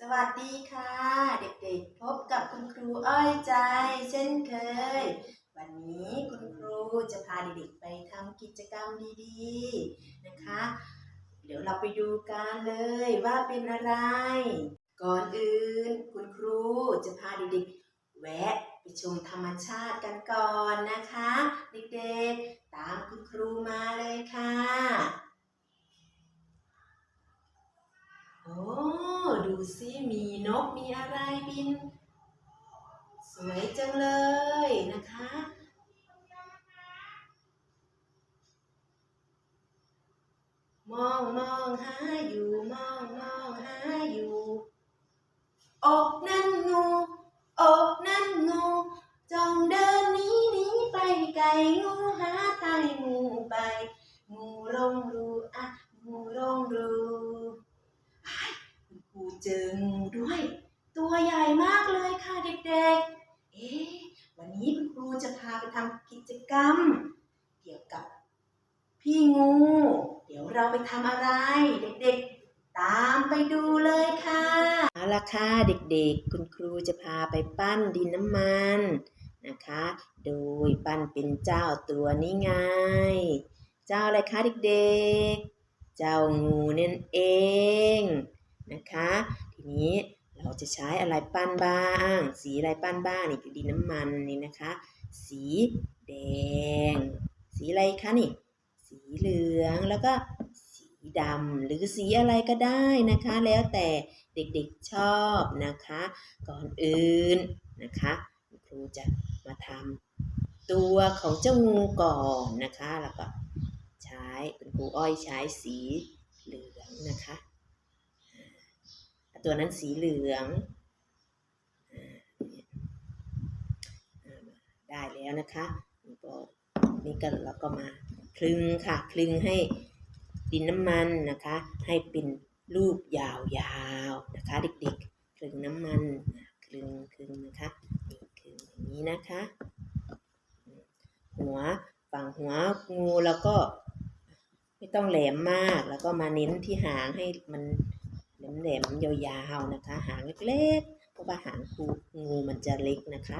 สวัสดีค่ะ เด็กๆ พบกับคุณครูอ้อยใจ เช่นเคย วันนี้คุณครูจะพาเด็กๆไปทำกิจกรรมดีๆนะคะ เดี๋ยวเราไปดูกันเลยว่าเป็นอะไร ก่อนอื่นคุณครูจะพาเด็กๆ แวะไปชมธรรมชาติกันก่อนนะคะ เด็กๆ ตามคุณครูมาเลยค่ะโอ้ ดูสิมีนกมีอะไรบิน สวยจังเลยนะคะมองมองหาอยู่มองมองหาอยู่อกนะ้ยตัวใหญ่มากเลยค่ะเด็กๆ เอ๊วันนี้คุณครูจะพาไปทำกิจกรรม เกี่ยวกับพี่งู เดี๋ยวเราไปทำอะไร เด็กๆ ตามไปดูเลยค่ะเอาละค่ะเด็กๆ คุณครูจะพาไปปั้นดินน้ำมันนะคะ โดยปั้นเป็นเจ้าตัวนี้ไง เจ้าอะไรคะเด็กๆ เจ้างูนั่นเองนะคะ ทีนี้ เราจะใช้อะไรปั้นบ้าง สีอะไรปั้นบ้างนี่คือดินน้ำมันนี่นะคะ สีแดง สีอะไรคะนี่ สีเหลืองแล้วก็สีดำหรือสีอะไรก็ได้นะคะ แล้วแต่เด็กๆชอบนะคะ ก่อนอื่นนะคะครูจะมาทำตัวของเจ้างูก่อนนะคะแล้วก็ใช้คุณครูอ้อยใช้สีเหลืองนะคะ ตัวนั้นสีเหลือง ได้แล้วนะคะนี่ก็นี่ก็เราก็มาคลึงค่ะ คลึงให้ดินน้ำมันนะคะ ให้เป็นรูปยาวๆนะคะ เด็กๆ คลึงน้ำมัน คลึงคลึงนะคะนี่คลึงอย่างนี้นะคะ หัวฝั่งหัวงูแล้วก็ไม่ต้องแหลมมาก แล้วก็มาเน้นที่หางให้มัน แหลมๆยาวๆนะคะ หางเล็กๆเพราะว่าหางงูงูมันจะเล็กนะคะ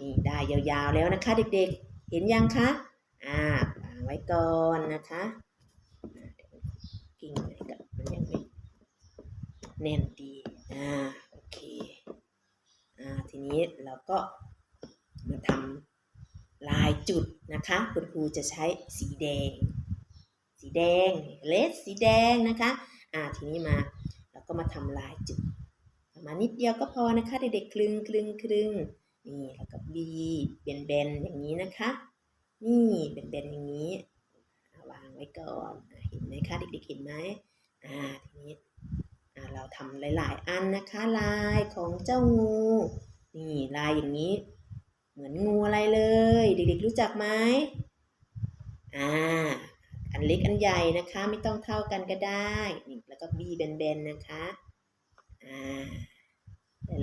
นี่ได้ยาวๆแล้วนะคะ เด็กๆ เห็นยังคะอ่าวางไว้ก่อนนะคะกิ่งไหนกับมันยังไม่แน่นดีอ่าโอเคอ่าทีนี้เราก็มาทำลายจุดนะคะ คุณครูจะใช้สีแดง สีแดงเลสสีแดงนะคะอ่าทีนี้มาเราก็มาทำลายจุดประมาณนิดเดียวก็พอนะคะเด็กๆคลึงคลึงคลึงนี่แล้วก็บีบเบนๆอย่างนี้นะคะ นี่เบนๆอย่างนี้วางไว้ก่อนเห็นไหมคะเด็กๆเห็นไหมอ่าทีนี้อ่าเราทำหลาย ๆ อันนะคะ ลายของเจ้างูนี่ลายอย่างนี้ เหมือนงูอะไรเลย เด็กๆรู้จักไหมอ่า อันเล็กอันใหญ่นะคะ ไม่ต้องเท่ากันก็ได้นี่แล้วก็บีแบนๆนะคะอ่า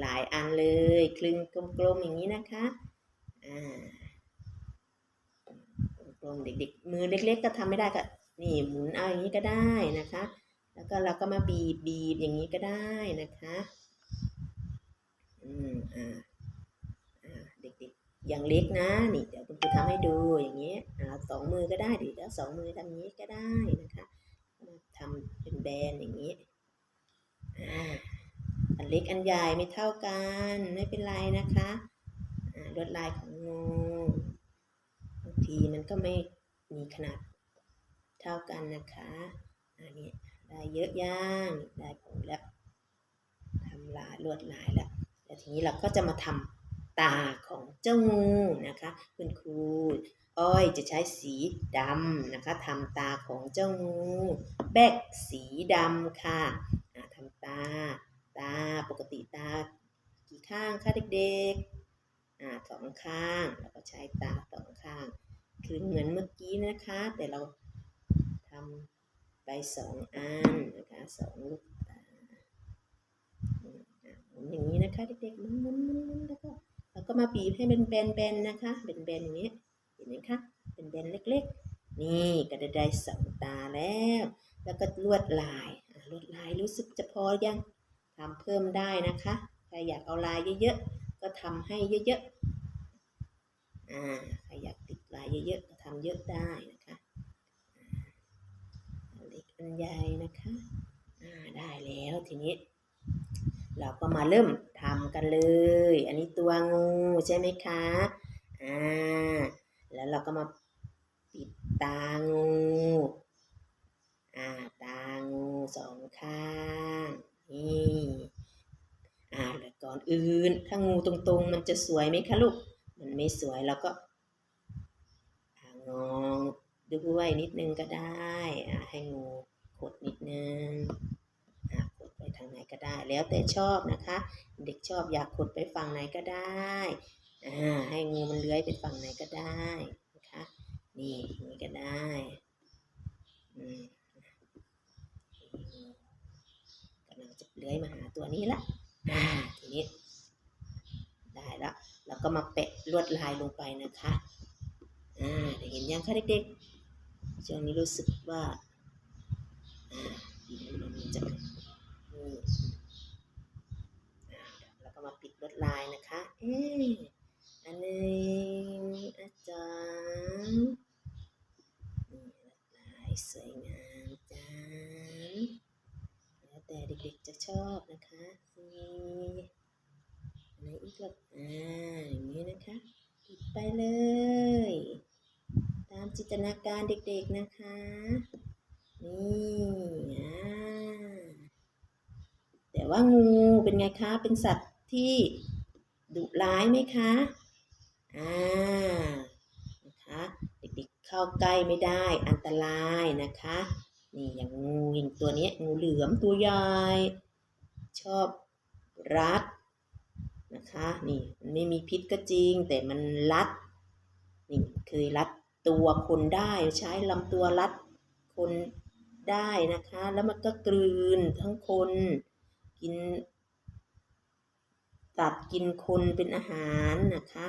หลายอันเลยคลึงกลมๆอย่างนี้นะคะอ่ากลมๆเด็กๆมือเล็ก ๆ ก็ทำไม่ได้ก็นี่หมุนเอาอย่างนี้ก็ได้นะคะ แล้วก็เราก็มาบีบบีบอย่างนี้ก็ได้นะคะอืมอ่าอ่าเด็กๆ อย่างเล็กนะนี่เดี๋ยวคุณครูทำให้ดูอย่างนี้อ่าสองมือก็ได้ดิแล้วสองมือทำอย่างนี้ก็ได้นะคะทำเป็นแบนอย่างนี้ยอันเล็กอันใหญ่ไม่เท่ากันไม่เป็นไรนะคะลวดลายของงูบางทีมันก็ไม่มีขนาดเท่ากันนะคะอันนี้ได้เยอะย่างได้ผลแล้วทำลายลวดลายแล้วแล้วทีนี้เราก็จะมาทำ ตาของเจ้างูนะคะ คุณครูอ้อยจะใช้สีดำนะคะทำตาของเจ้างูแบกสีดำค่ะทำตา ตาปกติตากี่ข้างคะเด็กๆสองข้างแล้วก็ใช้ตาสองข้าง คือเหมือนเมื่อกี้นะคะ แต่เราทำไปสองอันนะคะสองลูกตาอย่างนี้นะคะเด็กๆมุนมุนมุน ก็มาบีบให้เป็นแบนๆนะคะเป็นแบนอย่างนี้เห็นไหมคะเป็นแบนเล็กๆ นี่ก็ได้ได้สองตาแล้ว แล้วก็ลวดลายลวดลายรู้สึกจะพอยังทำเพิ่มได้นะคะใครอยากเอาลายเยอะๆ ก็ทำให้เยอะๆอ่าใครอยากติดลายเยอะๆ ก็ทำเยอะได้นะคะอ่าอันเล็กอันใหญ่นะคะอ่าได้แล้วทีนี้ เราก็มาเริ่มทำกันเลย อันนี้ตัวงูใช่ไหมคะ อ่า แล้วเราก็มาปิดตางู อ่า ตางูสองข้าง นี่ อ่าแล้วก่อนอื่น ถ้างูตรงๆ มันจะสวยไหมคะลูก มันไม่สวยเราก็งองด้วยนิดนึงก็ได้อ่าให้งูขดนิดนึง ทางไหนก็ได้ แล้วแต่ชอบนะคะ เด็กชอบอยากกดไปฝั่งไหนก็ได้อ่าให้งูมันเลื้อยไปฝั่งไหนก็ได้นะคะนี่นี่ก็ได้อืมกำลังจะเลื้อยมาหาตัวนี้ละอ่าทีนี้ได้แล้วเราก็มาแปะลวดลายลงไปนะคะอ่าได้เห็นยังคะเด็กๆช่วงนี้รู้สึกว่าอ่าดินมันจะ นี่อ่าแล้วก็มาปิดลวดลายนะคะ เอ๊ะอันนึงอาจารย์นี่ลวดลายสวยงามจังแล้วแต่เด็กๆจะชอบนะคะนี่อันอีกล่ะอ่าอย่างนี้นะคะปิดไปเลย ตามจินตนาการเด็กๆนะคะ นี่ ว่างูเป็นไงคะ เป็นสัตว์ที่ดุร้ายไหมคะ อ่า นะคะ เด็กๆเข้าใกล้ไม่ได้ อันตรายนะคะ นี่อย่างงูอย่างตัวนี้งูเหลือมตัวใหญ่ ชอบรัดนะคะ นี่มันไม่มีพิษก็จริง แต่มันรัด นี่เคยรัดตัวคนได้ใช้ลำตัวรัดคนได้นะคะ แล้วมันก็กลืนทั้งคน กินตัดกินคนเป็นอาหารนะคะ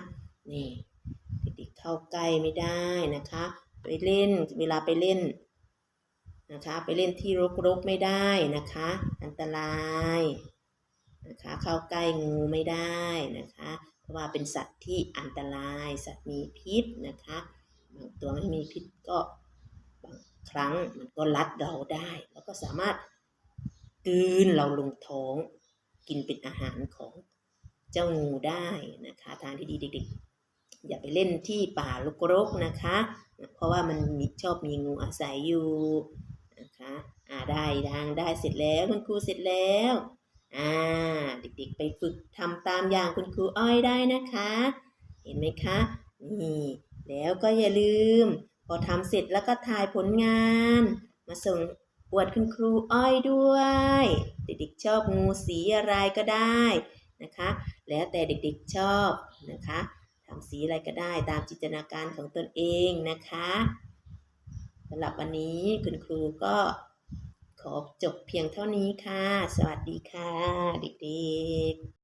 นี่เด็กๆเข้าใกล้ไม่ได้นะคะ ไปเล่นเวลาไปเล่นนะคะ ไปเล่นที่รกๆไม่ได้นะคะ อันตรายนะคะ เข้าใกล้งูไม่ได้นะคะ เพราะว่าเป็นสัตว์ที่อันตราย สัตว์มีพิษนะคะบางตัวไม่มีพิษก็บางครั้งมันก็รัดเราได้ แล้วก็สามารถ กลืนเราลงท้อง กินเป็นอาหารของเจ้างูได้นะคะทางที่ดีเด็กๆอย่าไปเล่นที่ป่าลกรกนะคะ เพราะว่ามันมีชอบมีงูอาศัยอยู่นะคะอ่าได้ทางได้เสร็จแล้วคุณครูเสร็จแล้วอ่าเด็กๆไปฝึกทำตามอย่างคุณครูอ้อยได้นะคะ เห็นไหมคะนี่แล้วก็อย่าลืม พอทำเสร็จแล้วก็ถ่ายผลงาน มาส่ง อวดคุณครูอ้อยด้วย เด็กๆชอบงูสีอะไรก็ได้นะคะ แล้วแต่เด็กๆชอบนะคะทำสีอะไรก็ได้ตามจินตนาการของตนเองนะคะสำหรับวันนี้คุณครูก็ขอจบเพียงเท่านี้ค่ะ สวัสดีค่ะ เด็กๆ